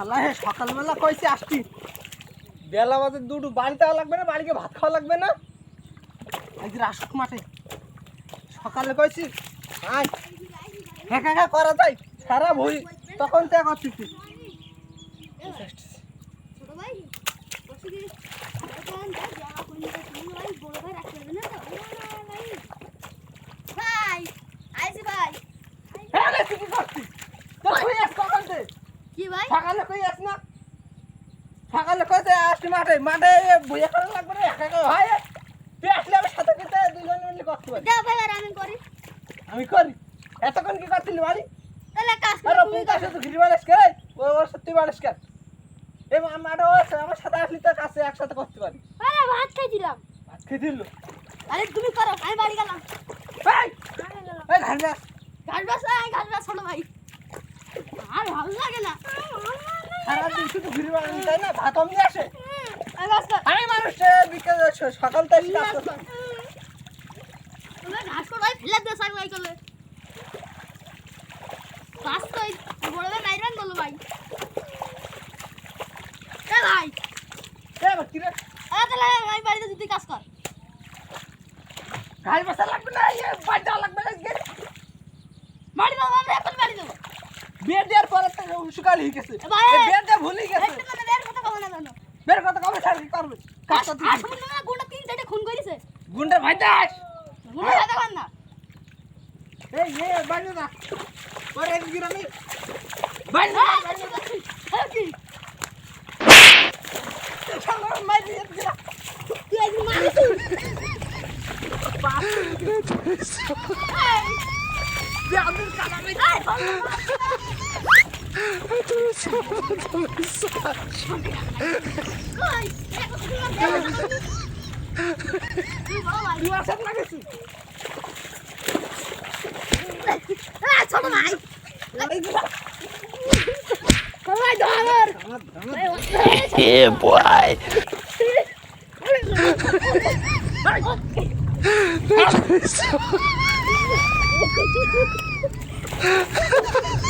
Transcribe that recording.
শালা, হে, সকালবেলা কইছি আসছি বেলা বাজে দুটো, বাড়িতে লাগবে না? বাড়িকে ভাত খাওয়া লাগবে না? একদিন আসুক মাঠে। সকালে কইছি, আয়। হ্যাঁ হ্যাঁ করা যায়। সারা ভই তখন তো করতেছি ছোট ভাই বসে কি এখন যা জামা কোন দিকে তুমি ভাই বড় ভাই রাখতে হবে না তো ভাই ভাই আইছি ভাই হ্যাঁ রে, তুই কি করছিস তোর কই আস কখন থেকে? কি ভাই? সকালে কই আস না। সকালে কইতে আসছি মাঠে। মাঠে বইয়া করা লাগবে না একা একা হয়। তুই আসলে আমি সাথে সাথে দুজন মিলে করতে পারি দাও ভাই আর আমি করি। আমি করি। এতক্ষণ কি করছিলি বাড়ি? তাহলে কাজ আর করে তুই তুমি কার। সাথে ঘিরি বাড়িস কে? ও ওর সাথে তুই বাড়িস কে এই মাঠে ও আমার সাথে আসলি তো কাছে একসাথে করতে পারি। আরে ভাত খাইছিলাম ভাত খেয়ে দিল। আরে তুমি করো আমি বাড়ি গেলাম। এই! এই ঘাড়ি আস ঘাট বাসা ঘাট বাসা ছোট ভাই। আর ভালো লাগে না। সারাদিন শুধু ঘিরি তাই না? ভাত অমনি আসে? আমি মানুষ বিকেল সকাল তুমি ঘাস করে ভাই ফেলে দিয়ে সাইড ভাই করলে বাস তো এই বড় ভাই মাইরান বলো ভাই। এ ভাই। এই বাকি রে? আ তাহলে আমি বাড়িতে যদি কাজ কর। ঘাড়ি বসা লাগবে না বাড়ি যাওয়া লাগবে না। বাড়ি দেবো আমরা এখন বাড়ি দেবো তো হয়ে গেছে। এ ভুলে গেছে। বের কথা কবে না জানো বের কথা কবে ছাড়ি করবে না গুন্ডা তিন চারটে খুন করেছে। গুন্ডা ভাই দাস গুন্ডা না। এই এ পরে এক গিরামি কি? মাই দিয়ে তুই তুই। তুই। ছোট ভাই Yeah, boy. তুই বল ভাই